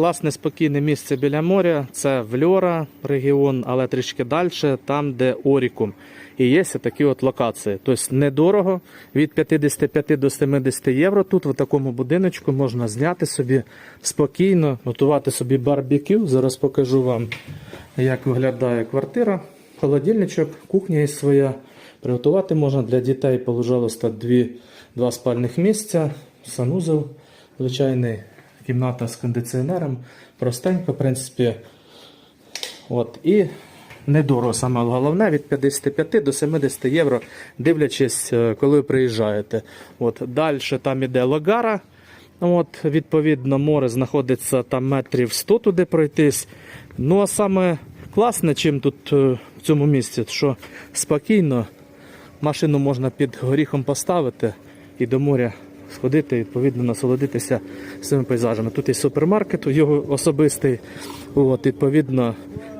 класне спокійне місце біля моря. Це Вльора регіон, але трішки далі, там, де Орікум. І є такі от локації. Тобто недорого, від 55 до 70 євро. Тут в такому будиночку можна зняти собі спокійно, готувати собі барбекю. Зараз покажу вам, як виглядає квартира. Холодильничок, кухня є своя. Приготувати можна для дітей, пожалуйста, два спальних місця, санузел, звичайний кімната з кондиціонером. Простенько, в принципі. От. І недорого, саме головне, від 55 до 70 євро, дивлячись, е, коли ви приїжджаєте. От. Далі там іде Лагара. От, відповідно, море знаходиться там метрів 100 туди пройтись. Ну а саме класне, чим тут е, в цьому місці, що спокійно машину можна під горіхом поставити і до моря сходити, відповідно, насолодитися цими пейзажами. Тут є супермаркет, його особистий. От, відповідно,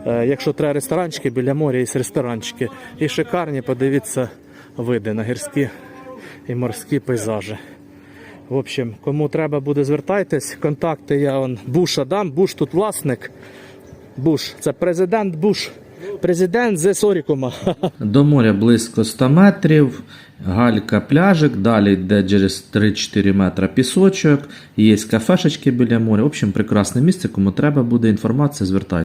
е, якщо треба ресторанчики, біля моря є ресторанчики. І шикарні, подивіться, види на гірські і морські пейзажі. В общем, кому треба буде, звертайтесь. Контакти я он Буша дам. Буш тут власник. Буш, це президент Буш. Президент з Сорікума. До моря близько 100 метрів, галька пляжик, далі йде через 3-4 метри пісочок, є кафешечки біля моря. В общем, прекрасне місце. Кому треба буде інформація, звертайтеся.